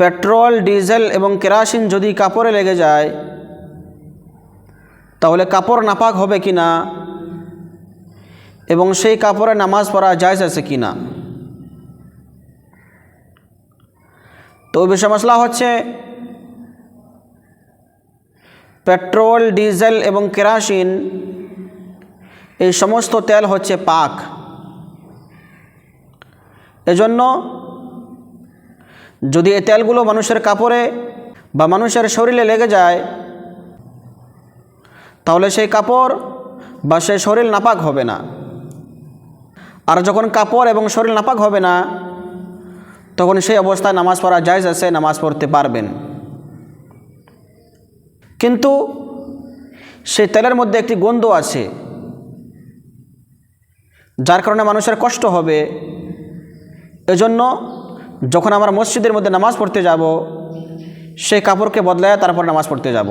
Petrol, diesel এবং kerosene যদি কাপড়ে লেগে যায়, তাহলে কাপড় নাপাক হবে কি না? এবং সেই কাপড়ে নামাজ পড়া জায়জ আছে কি না? তো বিষয় মশলা হচ্ছে, পেট্রোল, ডিজেল এবং কেরাসিন, এই সমস্ত তেল হচ্ছে পাক। এজন্য যদি এই তেলগুলো মানুষের কাপড়ে বা মানুষের শরীরে লেগে যায়, তাহলে সেই কাপড় বা সেই শরীর নাপাক হবে না। আর যখন কাপড় এবং শরীর নাপাক হবে না, তখন সেই অবস্থায় নামাজ পড়া জায়জ আছে, নামাজ পড়তে পারবেন। কিন্তু সেই তেলের মধ্যে একটি গন্ধ আছে, যার কারণে মানুষের কষ্ট হবে। এজন্য যখন আমরা মসজিদের মধ্যে নামাজ পড়তে যাব সেই কাপড়কে বদলায় তারপর নামাজ পড়তে যাব।